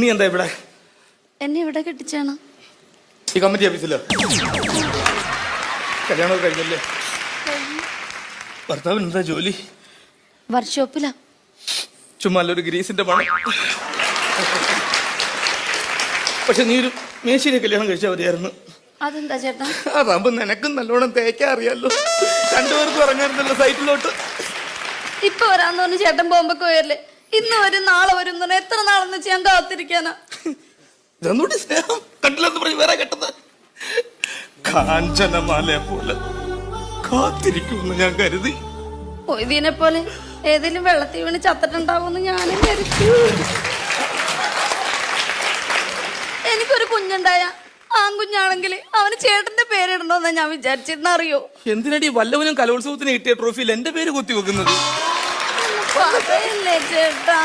നീ എന്താ ഇവിടെ? എന്നെ ഇവിടെ കെട്ടിച്ചാണ്. ഈ കമ്മിറ്റി ഓഫീസിലോ കല്യാണം കഴിഞ്ഞല്ലേ? ഭർത്താവിന് എന്താ ജോലി? വർക്ക്ഷോപ്പിലാ ചുമ്മാ ഒരു ഗ്രീസിന്റെ പണം. പക്ഷെ നീ ഒരു മേശിനെ കല്യാണം കഴിച്ചാൽ മതിയായിരുന്നു. അതെന്താ ചേട്ടാ? അതാകുമ്പോ നിനക്കും നല്ലോണം തേക്കാൻ അറിയാലോ. രണ്ടുപേർക്കും ഇറങ്ങാറുണ്ടല്ലോ സൈറ്റിലോട്ട് ഇപ്പൊ വരാന്ന് പറഞ്ഞു ചേട്ടൻ പോകുമ്പോ വരില്ലേ ഇന്ന് വരും നാളെ വരും എന്ന് പറഞ്ഞാൽ എത്ര നാളെന്ന് വെച്ച് ഞാൻ കാത്തിരിക്കാനാ? ഇതൊന്നുകൂടി സ്നേഹം? കണ്ടില്ലെന്ന് പറഞ്ഞ് വേറെ കെട്ടുന്നത് കാഞ്ചനമാലയെ പോലെ കാത്തിരിക്കുമെന്ന് ഞാൻ കരുതി. മൊയ്തീനെ പോലെ ഏതെങ്കിലും വെള്ളത്തിൽ വീണ് ചത്തിട്ടുണ്ടാവുമെന്ന് ഞാനും കരുതി. എനിക്കൊരു കുഞ്ഞുണ്ടായ. ആൺകുഞ്ഞാണെങ്കിൽ അവന് ചേട്ടന്റെ പേരിടണോന്നാ ഞാൻ വിചാരിച്ചിരുന്നറിയോ എന്തിനടി വല്ലവനും കലോത്സവത്തിന് കിട്ടിയ ട്രോഫിയിൽ എന്റെ പേര് കുത്തി വെക്കുന്നത് പറയല്ലേ ചേട്ടാ